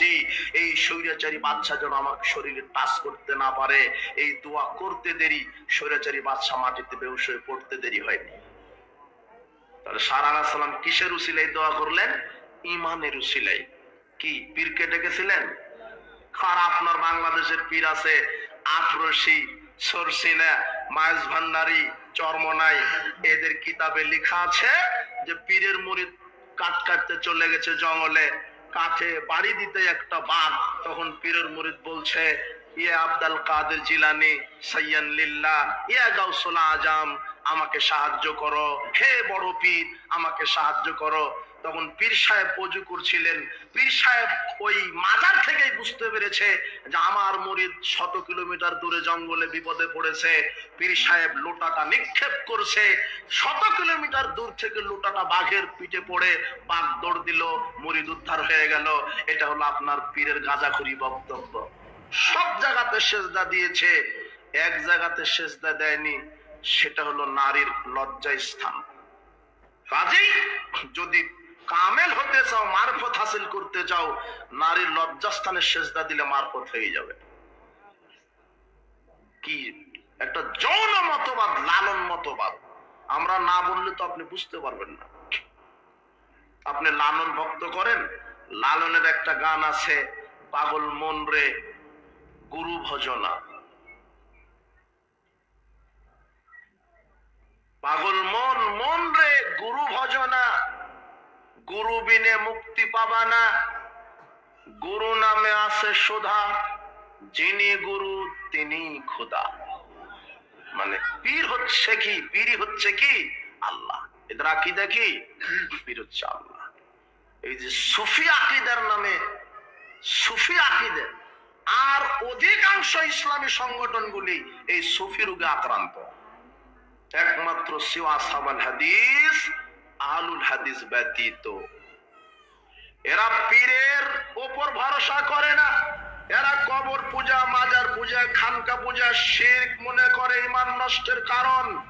দিচ্ছি এই স্বৈরাচারী বাচ্চা যেন আমার শরীরে টাচ করতে না পারে, এই দোয়া করতে দেরি, স্বৈরাচারী বাচ্চা মাটিতে বেউস হয়ে পড়তে দেরি হয়নি। তাহলে সারা সালাম কিসের উসিলাই দোয়া করলেন? ইমানের উসিলাই কি পীরকে ডেকেছিলেন আর আপনার বাংলাদেশের পীর আছে আটরশি সরসিনা মায়েস ভান্ডারি, চরমনাই, এদের কিতাবে লেখা আছে যে পীরের মুড়ি কাট কাটতে চলে গেছে জঙ্গলে। কাঠে বাড়ি দিতে একটা বাঘ। তখন পীরের মুরিদ বলছে ইয়ে আব্দাল কাদের জিলানি, সাইয়ান লিল্লা ইয়া গাউসুল আজম, আমাকে সাহায্য করো। হে বড় পীর, আমাকে সাহায্য করো। তখন পীর সাহেব অজু করছিলেন। পীর সাহেব ওই মাজার থেকেই বুঝতে পেরেছে যে আমার মরিদ শত কিলোমিটার দূরে জঙ্গলে বিপদে পড়েছে। পীর সাহেব লোটাটা নিক্ষেপ করছে। শত কিলোমিটার দূর থেকে লোটাটা বাঘের পিঠে পড়ে বাঘ দৌড় দিল, মরিদ উদ্ধার হয়ে গেল। এটা হলো আপনার পীরের গাঁজাখুরি বক্তব্য। সব জায়গাতে সেজদা দিয়েছে, এক জায়গাতে সেজদা দেয়নি, সেটা হলো নারীর লজ্জায় স্থান। কাজেই যদি কামেল হতে চাও, মারফত হাসিল করতে চাও নারীর লজ্জাস্থানে সেজদা দিলে মারফত হয়ে যাবে। কি? একটা যৌন মতবাদ, লালন মতবাদ। আমরা না বললে তো আপনি বুঝতে পারবেন না। আপনি লালন ভক্ত করেন, লালনের একটা গান আছে, পাগল মন রে, গুরু ভজনা পাগল মন মন রে গুরু ভজনা গুরু বিনে মুক্তি পাবা না। গুরু নামে আছে সুধা। যিনি গুরু, তিনি খোদা। মানে পীর হচ্ছে কি? পীরই হচ্ছে কি? আল্লাহ। এদের আকিদা কি? পীর হচ্ছে আল্লাহ। এই যে সুফি আকিদার নামে, সুফি আকিদে। আর অধিকাংশ ইসলামী সংগঠনগুলি এই সুফি রোগে আক্রান্ত। একমাত্র সিওয়া সাবাল হাদিস হাদিস ব্যতীত। এরা পীরের ওপর ভরসা করে না। এরা কবর পূজা, মাজার পূজা, খানকা পূজা, শিরক মনে করে ইমান নষ্টের কারণ,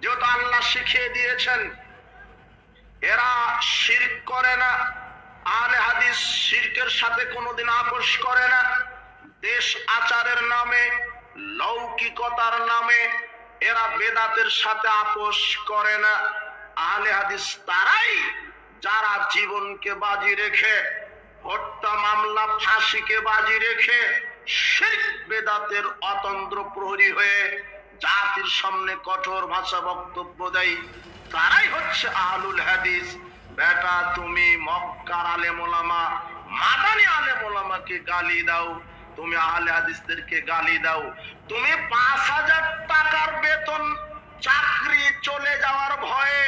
যেহেতু আল্লাহ শিখিয়ে দিয়েছেন। এরা শিরক করে না। আলে হাদিস শিরকের সাথে কোনোদিন আপোষ করে না। দেশ আচারের নামে, লৌকিকতার নামে এরা বেদাতের সাথে আপোষ করে না। আহলে হাদিস তারাই যারা জীবনকে বাজি রেখে, হত্যা মামলা, ফাঁসিকে বাজি রেখে, শিরক, বেদাতের অতন্ত্র প্রহরী হয়ে জাতির সামনে কঠোর ভাষা বক্তব্য দেয়, তারাই হচ্ছে আহলুল হাদিস। বেটা, তুমি মক্কার আলে ওলামা, মাদানি আলে মোলামাকে গালি দাও, তুমি আহলে হাদিসদেরকে গালি দাও। তুমি পাঁচ হাজার টাকার বেতন চাকরি চলে যাওয়ার ভয়ে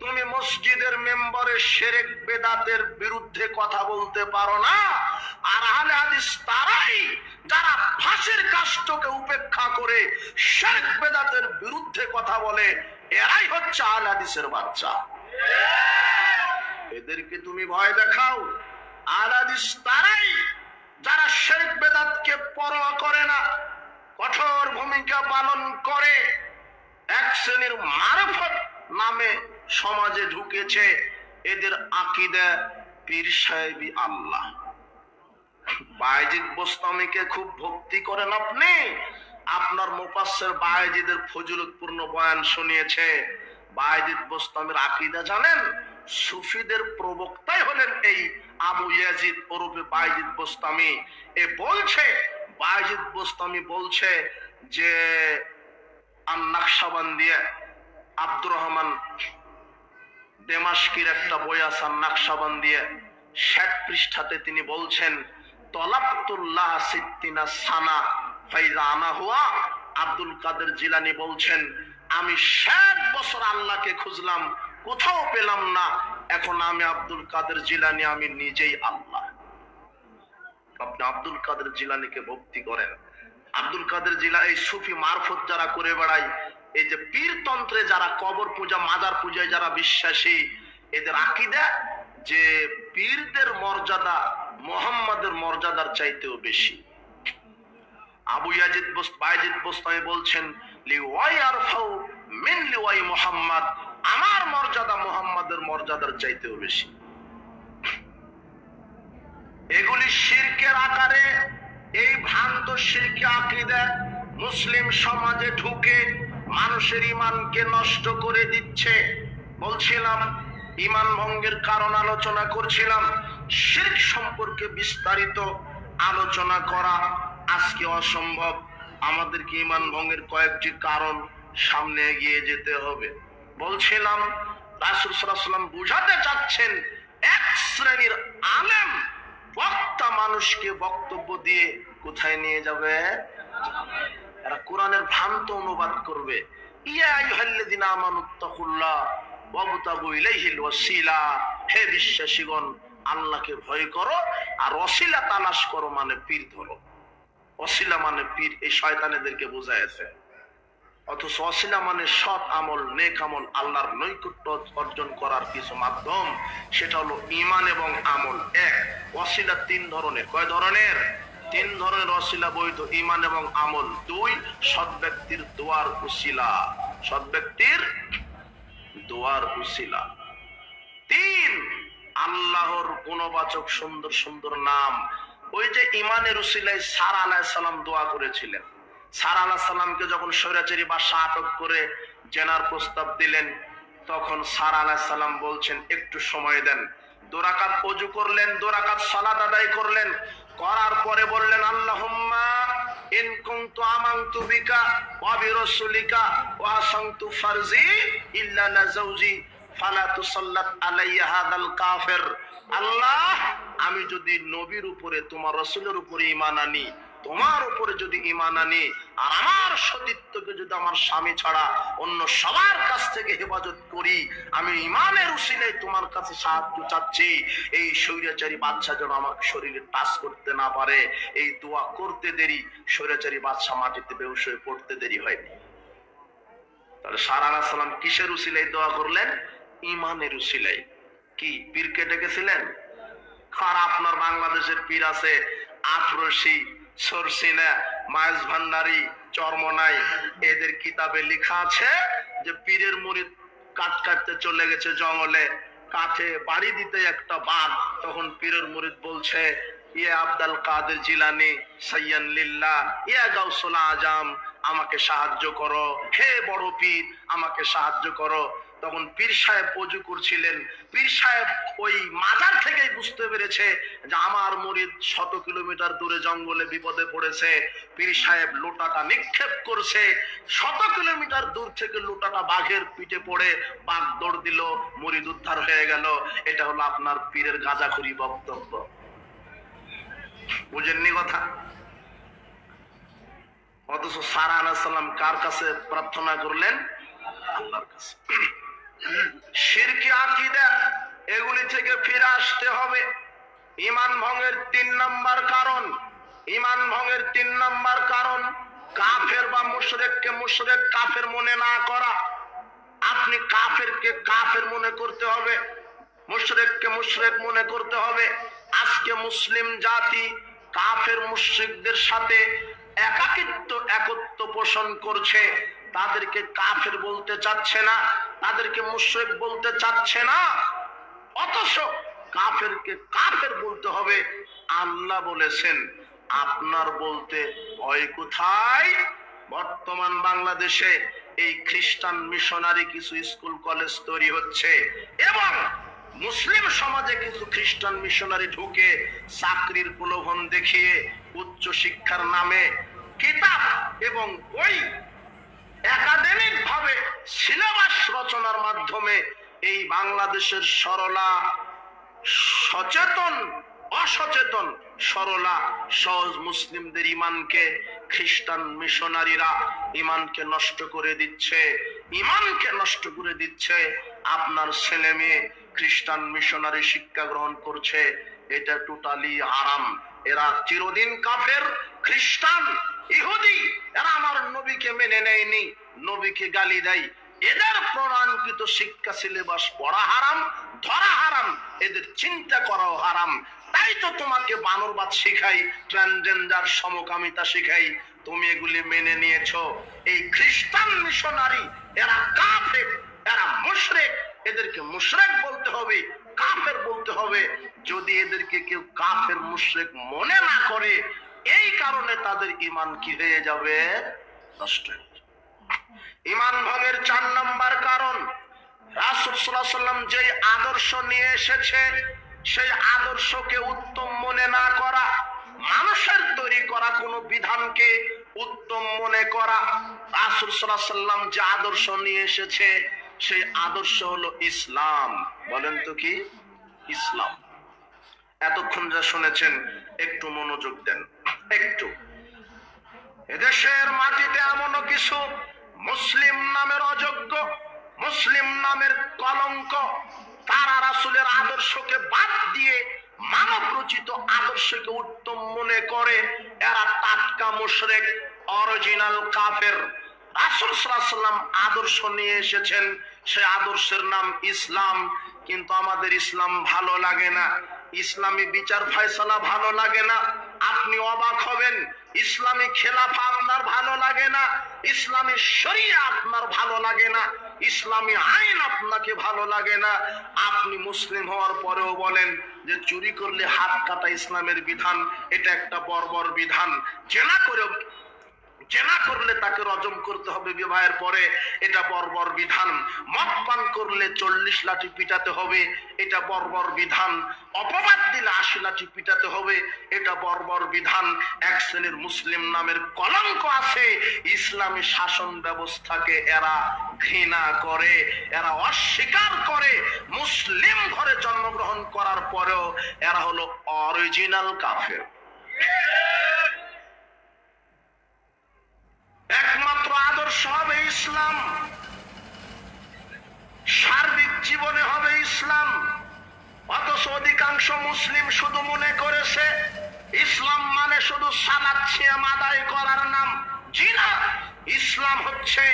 তুমি মসজিদের মেম্বারের সেরেক বেদাতের বিরুদ্ধে কথা বলতে পারো না। আর আহলে হাদিস তারাই যারা ফাঁসির কাষ্টকে উপেক্ষা করে শেরেক বেদাতের বিরুদ্ধে কথা বলে, এরাই হচ্ছে আহলে হাদিসের বাচ্চা। এদেরকে তুমি ভয় দেখাও। আহলে হাদিস তারাই যারা শেরেক বেদাতকে পরোয়া করে না, কঠোর ভূমিকা পালন করে এক শ্রেণির মারফত নামে সমাজে ঢুকেছে এদের আকিদা পীর সাহেবী আল্লাহ। বায়জিদ বোস্তামিকে খুব ভক্তি করেন আপনি। আপনার মুফাসসির বায়জিদের ফজিলতপূর্ণ বয়ান শুনিয়েছে। বায়জিদ বোস্তামির আকিদা জানেন? সুফিদের প্রবক্তাই হলেন এই আবু ইয়াজিদ ওরূপে বায়জিদ বোস্তামি। এ বলছে, বায়জিদ বোস্তামি বলছে যে আর আব্দুর রহমান দেমাস্কির একটা বই পৃষ্ঠাতে তিনি বলছেন, তলাবতুল্লাহ সিদ্দিনা সানা ফাইজা আনা হুয়া। আব্দুল কাদের জিলানি বলছেন, আমি ষাট বছর আল্লাহকে খুঁজলাম, কোথাও পেলাম না। এখন আমি আব্দুল কাদের জিলানি, আমি নিজেই আল্লাহ। আপনি আব্দুল কাদের জিলানিকে ভক্তি করেন। আব্দুল কাদের জিলা, এই সুফি মারফত যারা করে বেড়ায়, এই যে পীর তন্ত্রে যারা কবর পূজা মাজার পূজায় যারা বিশ্বাসী, এদের আকিদা যে পীরদের মর্যাদা মোহাম্মদের মর্যাদার চাইতেও বেশি। আবু ইয়াজিদ বাইজিদ বলছেন লিওয়াই আরফাউ মিন লিওয়াই মোহাম্মদ, আমার মর্যাদা মোহাম্মদের মর্যাদার চাইতেও বেশি। এগুলি শির আকারে এই ভ্রান্ত শিরকি আকিদা মুসলিম সমাজে ঢুকে মানুষের ইমানকে নষ্ট করে দিচ্ছে। বলছিলাম ইমান ভঙ্গের কারণ আলোচনা করছিলাম। শিরক সম্পর্কে বিস্তারিত আলোচনা করা আজকে অসম্ভব। আমাদেরকে ইমান ভঙ্গের কয়েকটি কারণ সামনে এগিয়ে যেতে হবে। বলছিলাম, রাসুল বুঝাতে চাচ্ছেন, এক শ্রেণির আলেম বক্তা মানুষকে বক্তব্য দিয়ে কোথায় নিয়ে যাবে। এরা কোরআনের ভ্রান্ত অনুবাদ করবে। হে বিশ্বাসীগণ, আল্লাহকে ভয় করো আর ওসিলা তালাশ করো মানে পীর ধরো। অসিলা মানে পীর, এই শয়তানেদেরকে বোঝাইছে অথচ অসিলা মানে সৎ আমল, নেক আমল, আল্লাহর নৈকট্য অর্জন করার কিছু মাধ্যম। সেটা হলো ইমান এবং আমল। এক অসিলা তিন ধরনের। কয় ধরনের? তিন ধরনের অসিলা বৈধ ইমান এবং আমল। দুই, সৎ ব্যক্তির দোয়ার উসিলা সৎ ব্যক্তির দোয়ার উসিলা তিন, আল্লাহর গুণবাচক সুন্দর সুন্দর নাম। ওই যে ইমানের উসিলায় সারা আলাহ সালাম দোয়া করেছিলেন। সারা আলাহ সালামকে যখন স্বৈরাচারী বাসা আটক করে জেনার প্রস্তাব দিলেন, তখন সারা আলাহ সালাম বলছেন, একটু সময় দেন। দোরাকাত অজু করলেন দোরাকাত সালাত আদায় করলেন। করার পরে বিকা ওয়া বিরসুলিকা ইল্লা ফালা তুসাল্লাত কাফের। আল্লাহ, আমি যদি নবীর উপরে, তোমার রসুলের উপরে ইমান আনি তোমার উপরে যদি ঈমান আনি, আর আমার সতীত্বকে যদি আমার স্বামী ছাড়া অন্য সবার কাছ থেকে হেফাজত করি, আমি ইমানের উসিলে তোমার কাছে সাহায্য চাচ্ছি। এই স্বৈরাচারী বাচ্চা যেন আমার শরীরে টাচ করতে না পারে। এই দোয়া করতে দেরি, স্বৈরাচারী বাচ্চা মাটিতে বেউস হয়ে পড়তে দেরি হয়নি। তাহলে সারা সালাম কিসের উসিলাই দোয়া করলেন? ইমানের উসিলাই কি পীরকে ডেকেছিলেন আর আপনার বাংলাদেশের পীর আছে আফরসি সরসিনা মায়েস ভান্ডারি চর্মনাই এদের কিতাবে লেখা আছে যে পীরের মুরিদ কাঠ কাটতে চলে গেছে জঙ্গলে, কাঠে বাড়ি দিতে একটা বাঘ। তখন পীরের মুরিদ বলছে ইয়ে আব্দাল কাদের জিলানি, সাইয়ান লিল্লাহ ইয়া গাউসুল আজম, আমাকে সাহায্য করো। হে বড় পীর, আমাকে সাহায্য করো। তখন পীর সাহেব অজু করছিলেন। পীর সাহেব ওই মাজার থেকেই বুঝতে পেরেছে যে আমার মরিদ শত কিলোমিটার দূরে জঙ্গলে বিপদে পড়েছে। পীর সাহেব লোটাটা নিক্ষেপ করছে। শত কিলোমিটার দূর থেকে লোটাটা বাঘের পিঠে পড়ে, বাঘ দৌড় দিল, মরিদ উদ্ধার হয়ে গেল। এটা হলো আপনার পীরের গাঁজাখুরি বক্তব্য। বুঝেননি কথা? অথচ সারা আলাহ সাল্লাম কার কাছে প্রার্থনা করলেন? আল্লাহর কাছে। শিরকি আকিদা এগুলি থেকে ফিরে আসতে হবে। ইমান ভঙ্গের তিন নাম্বার কারণ। ইমান ভঙ্গের তিন নাম্বার কারণ, কাফের বা মুশরেককে মুশরেক কাফের মনে না করা। আপনি কাফেরকে কাফের মনে করতে হবে, মুশরেককে মুশরেক মনে করতে হবে। আজকে মুসলিম জাতি কাফের মুশরিকদের সাথে একাকিত্ব, একত্ব পোষণ করছে। তাদেরকে কাফের বলতে চাচ্ছে না। তাদেরকে মুশরিক বলতে চাচ্ছে না। অথচ কাফেরকে কাফের বলতে হবে। আল্লাহ বলেছেন, আপনার বলতে ভয় কোথায়? বর্তমান বাংলাদেশে এই খ্রিস্টান মিশনারি কিছু স্কুল, কলেজ তৈরি হচ্ছে এবং মুসলিম সমাজে কিছু খ্রিস্টান মিশনারি ঢুকে চাকরির প্রলোভন দেখিয়ে উচ্চ শিক্ষার নামে কিতাব এবং বই একাডেমিক ভাবে সিলেবাস রচনার মাধ্যমে এই বাংলাদেশের সরলা সচেতন, অসচেতন সরলা সহজ মুসলিমদের ইমানকে, খ্রিস্টান মিশনারিরা ইমানকে নষ্ট করে দিচ্ছে, ইমানকে নষ্ট করে দিচ্ছে, আপনার ছেলে মেয়ে খ্রিস্টান মিশনারি শিক্ষা গ্রহণ করছে, এটা টোটালি আরাম এরা চিরদিন কাফের, খ্রিস্টান ইহুদি, এরা আমার নবীকে মেনে নেয়নি, নবীকে গালি দেয়। এদের প্রণয়নকৃত শিক্ষা সিলেবাস পড়া হারাম, ধরা হারাম, এদের চিন্তা করাও হারাম। তাই তো তোমাকে বানরবাদ শিখাই, ট্রান্সজেন্ডার সমকামিতা শিখাই। তুমি এগুলি মেনে নিয়েছো। এই খ্রিস্টান মিশনারি, এরা কাফের, এরা মুশরেক। এদেরকে মুশরেক বলতে হবে, কাফের বলতে হবে। যদি এদেরকে কেউ কাফের, মুশরেক মনে না করে এই কারণে তাদের ইমান কি হয়ে যাবে? নষ্ট ইমান ভঙ্গের চার নম্বর কারণ রাসুলাম যে আদর্শ নিয়ে এসেছে, সেই আদর্শকে উত্তম মনে না করা, মানুষের তৈরি করা কোনো বিধানকে উত্তম মনে করা, রাসুল সাল্লাম যে আদর্শ নিয়ে এসেছে, সেই আদর্শ হলো ইসলাম। বলেন তো কি? ইসলাম। এতক্ষণ যা শুনেছেন একটু মনোযোগ দেন, একটু। এদেশের মাটিতে এমনও কিছু মুসলিম নামের অযোগ্য, মুসলিম নামের কলঙ্ক, তারা রাসুলের আদর্শকে বাদ দিয়ে মানব রচিত আদর্শকে উত্তম মনে করে, এরা টাটকা মুশরেক অরিজিনাল কাফের। রাসুল সাল্লাম আদর্শ নিয়ে এসেছেন, সে আদর্শের নাম ইসলাম, কিন্তু আমাদের ইসলাম ভালো লাগে না। ইসলামী বিচার ফয়সালা ভালো লাগে না। আপনি অবাক হবেন, ইসলামী খেলাফা আপনার ভালো লাগে না, ইসলামী শরিয়া আপনার ভালো লাগে না, ইসলামী আইন আপনাকে ভালো লাগে না। আপনি মুসলিম হওয়ার পরেও বলেন যে চুরি করলে হাত কাটা ইসলামের বিধান, এটা একটা বর্বর বিধান। জেনা করে জেনা করলে তাকে রজম করতে হবে বিবাহের পরে, এটা বর্বর বিধান। মদ পান করলে চল্লিশ লাঠি পিটাতে হবে, এটা বর্বর বিধান। অপবাদ দিলে আশি লাঠি পিটাতে হবে, এটা বর্বর বিধান। এক শ্রেণির মুসলিম নামের কলঙ্ক আছে, ইসলামী শাসন ব্যবস্থাকে এরা ঘৃণা করে, এরা অস্বীকার করে। মুসলিম ঘরে জন্মগ্রহণ করার পরেও এরা হলো অরিজিনাল কাফের। একমাত্র আদর্শ হবে ইসলাম। সার্বিক জীবনে হবে ইসলাম। অথচ অধিকাংশ মুসলিম শুধু মনে করেছে, ইসলাম মানে শুধু সালাদ ছিয়াম আদায় করার নাম। জি না, ইসলাম হচ্ছে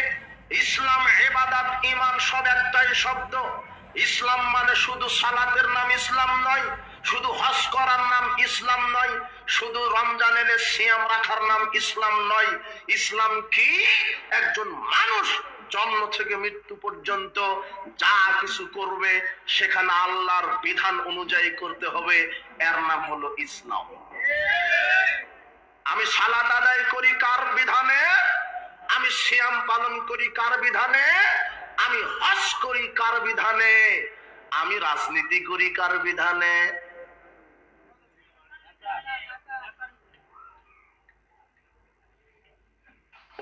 ইসলাম এবাদাত ইমান সব একটাই শব্দ। ইসলাম মানে শুধু সালাতের নাম ইসলাম নয়, শুধু হজ করার নাম ইসলাম নয় শুধু রমজান এলে সিয়াম রাখার নাম ইসলাম নয়, ইসলাম কি? একজন মানুষ জন্ম থেকে মৃত্যু পর্যন্ত যা কিছু করবে, সেখানে আল্লাহর বিধান অনুযায়ী করতে হবে। এর নাম হলো ইসলাম। আমি সালাদ আদায় করি কার বিধানে? আমি সিয়াম পালন করি কার বিধানে? আমি হজ করি কার বিধানে? আমি রাজনীতি করি কার বিধানে?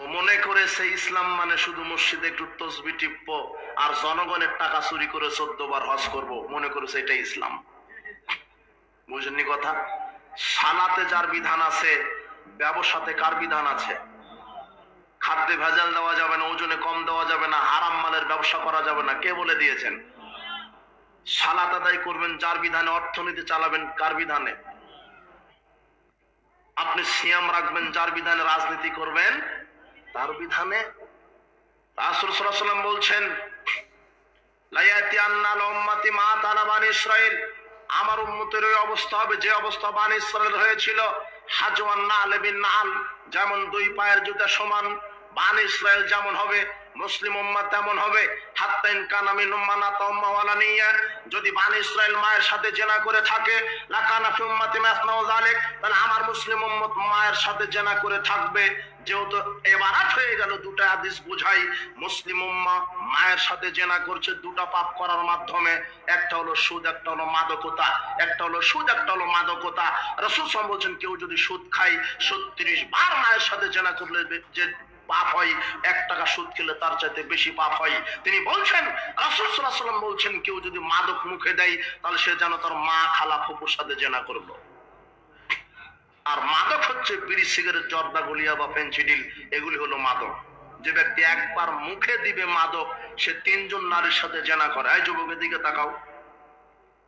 ও মনে করেছে ইসলাম মানে শুধু মসজিদে একটু তসবি টিপ্প আর জনগণের টাকা চুরি করে চোদ্দ বার হজ করব। মনে করেছে এটা ইসলাম। বুঝেননি কথা? সালাতে যার বিধান আছে, ব্যবসাতে কার বিধান আছে? খাদ্যে ভেজাল দেওয়া যাবে না, ওজনে কম দেওয়া যাবে না, হারাম মালের ব্যবসা করা যাবে না, কে বলে দিয়েছেন? সালাত আদায় করবেন, যার বিধানে অর্থনীতি চালাবেন, কার বিধানে? আপনি সিয়াম রাখবেন, যার বিধানে রাজনীতি করবেন তার বিধানে রাসূল সাল্লাল্লাহু বলছেন, লায়াতি আন্নাল উম্মতি মা তালাবান ইসরাইল আমার উম্মতের ওই অবস্থা হবে, যে অবস্থা বান ইসরায়েল হয়েছিল, হাজওয়ান নাল বিন নাল যেমন দুই পায়ের জুতা সমান, বান ইসরায়েল যেমন হবে, মুসলিম উম্মাহ তেমন হবে। হাত্তাইন কানামি নুম্মানা তাম্মা ওয়ালা নিয়া যদি বান ইসরায়েল মায়ের সাথে জেনা করে থাকে, লাকানা ফি উম্মতি মাসনাউ যালিক, তাহলে আমার মুসলিম উম্মত মায়ের সাথে জেনা করে থাকবে। যেহেতু এবারাত হয়ে গেল, দুটা হাদিস বুঝাই। মুসলিম উম্মা মায়ের সাথে জেনা করছে, দুটা পাপ করার মাধ্যমে। একটা হলো সুদ, একটা হলো মাদকতা। একটা হলো সুদ, একটা হলো মাদকতা। রসুল সাল্লাল্লাহু বলছেন, কেউ যদি সুদ খায়, ছত্রিশ বার মায়ের সাথে জেনা করলে যে পাপ হয়, এক টাকা সুদ খেলে তার চাইতে বেশি পাপ হয়। তিনি বলছেন, রাসূল সাল্লাম বলছেন, কেউ যদি মাদক মুখে দেয়, তাহলে সে যেন তার মা খালা ফুপুর সাথে জেনা করল। আর মাদক হচ্ছে বিড়ি, সিগারেট, জর্দা, গলিয়া বা ফেন্সিডিল এগুলি হলো মাদক। যে ব্যক্তি একবার মুখে দিবে মাদক, সে তিনজন নারীর সাথে জেনা করে। এই যুবকের দিকে তাকাও।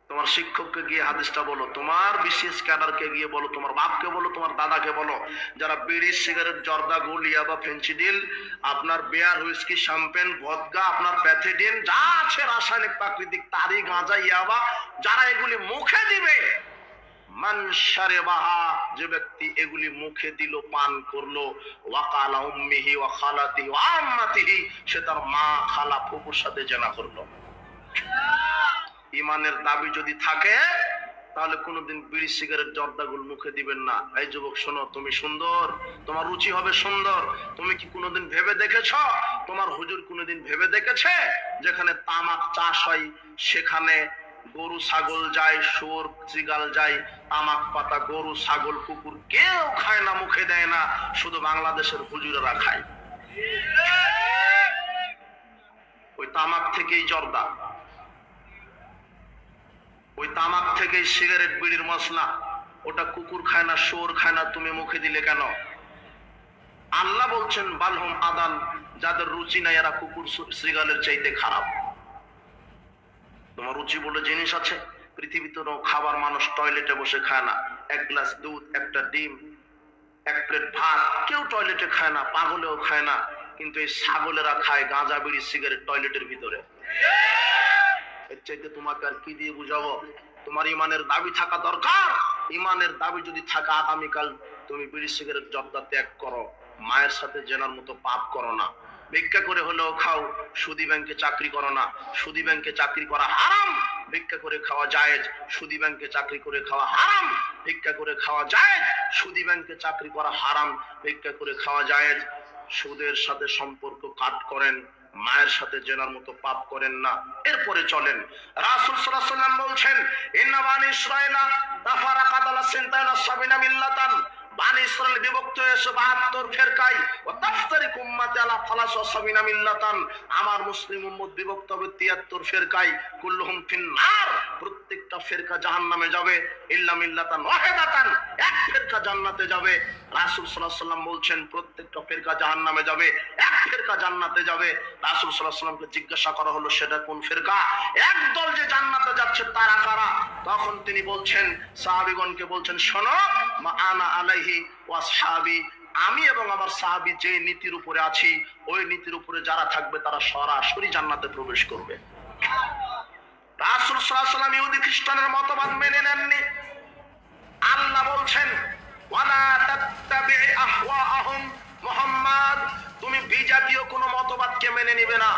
তোমার শিক্ষককে গিয়ে হাদিসটা বলো, তোমার বিশেষ ক্যাডারকে গিয়ে বলো, তোমার বাপকে বলো, তোমার দাদাকে বলো, যারা বিড়ি, সিগারেট, জর্দা, গলিয়া বা ফেন্সিডিল আপনার বেয়ার হুইস্কি, শ্যাম্পেন, ভদকা, আপনার প্যাথেডিন, যা আছে রাসায়নিক প্রাকৃতিক তারি গাঁজা, ইয়াবা, যারা এগুলি মুখে দিবে মানসারে বাহা যে ব্যক্তি এগুলি মুখে দিল, পান করল, ওয়াকালা উম্মিহি ওয়া খালাতি ওয়া আম্মাতিহি, সে তার মা খালা ফুপুর সাথে জানা করল। ইমানের দাবি যদি থাকে, তাহলে কোনোদিন বিড়ি, সিগারেট, জর্দাগুল মুখে দিবেন না। এই যুবক, শোনো, তুমি সুন্দর, তোমার রুচি হবে সুন্দর। তুমি কি কোনোদিন ভেবে দেখেছ? তোমার হুজুর কোনোদিন ভেবে দেখেছে? যেখানে তামাক চাষ হয়, সেখানে গরু, ছাগল যায়, শুয়োর চিগাল যায় তামাক পাতা, গরু, ছাগল, কুকুর কেউ খায় না, মুখে দেয় না, শুধু বাংলাদেশের হুজুরেরা খায়। ওই তামাক থেকেই জর্দা। ওই তামাক থেকেই সিগারেট, বিড়ির মশলা। ওটা কুকুর খায় না, শুয়োর খায় না, তুমি মুখে দিলে কেন? আল্লাহ বলছেন, বালহম আদান, যাদের রুচি নাই, এরা কুকুর সিগালের চাইতে খারাপ। তোমার রুচি বলে জিনিস আছে? পৃথিবীতে খাবার মানুষ টয়লেটে বসে খায় না। এক গ্লাস দুধ, একটা ডিম, এক প্লেট ভাত কেউ টয়লেটে খায় না, পাগলেও খায় না। কিন্তু এই ছাগলেরা খায় গাঁজা, বিড়ি, সিগারেট টয়লেটের ভিতরে। এর চাইতে তোমাকে আর কি দিয়ে বুঝাবো? তোমার ইমানের দাবি থাকা দরকার। ইমানের দাবি যদি থাকে, আগামীকাল তুমি বিড়ি, সিগারেট, জর্দা ত্যাগ করো। মায়ের সাথে জেনার মতো পাপ করো না। ভিক্ষা করে হলেও খাও, সুদি ব্যাংকে চাকরি করো না। সুদি ব্যাংকে চাকরি করা হারাম, ভিক্ষা করে খাওয়া যায় সুদি ব্যাংকে চাকরি করে খাওয়া হারাম, ভিক্ষা করে খাওয়া যায় সুদি ব্যাংকে চাকরি করা হারাম, ভিক্ষা করে খাওয়া যায় সুদের সাথে সম্পর্ক কাট করেন, মায়ের সাথে জেনার মতো পাপ করেন না। এরপরে চলেন। রাসূল সাল্লাল্লাহু আলাইহি সাল্লাম বলছেন ইন্না বানি ইসরাঈলা তাফারাকাত আলা সিনতাইনা সাবিনা মিল্লাতান। বানি ইসরাঈল বিভক্ত হয়েছে 72 ফেরকায়। ও তাফতারিক উম্মতি আলা ফালাস সাবিনা মিল্লাতান। আমার মুসলিম উম্মত বিভক্ত হবে 73 ফেরকায়। কুল্লুহুম ফিন্নার। প্রত্যেকটা ফেরকা ফেরকা জান্নাতে যাবে। বলছেন এক ফেরকা জান্নাতে যাবে। রাসূল সাল্লাল্লাহু সাল্লামকে জিজ্ঞাসা করা হলো, সেটা কোন ফেরকা? একদল যে জান্নাতে যাচ্ছে, তারা কারা? তখন তিনি বলছেন, সাহাবীগণকে বলছেন, শোনো আনা আলাইহি ওয়া আসহাবি আমি এবং আমার সাহাবী যে নীতির উপরে আছি, ওই নীতির উপরে যারা থাকবে তারা সরাসরি জান্নাতে প্রবেশ করবে। ইহুদি খ্রিস্টানের মতবাদ মেনে নেননি। আল্লাহ বলছেন তুমি বিজাতীয় কোনো মতবাদকে মেনে নিবে না।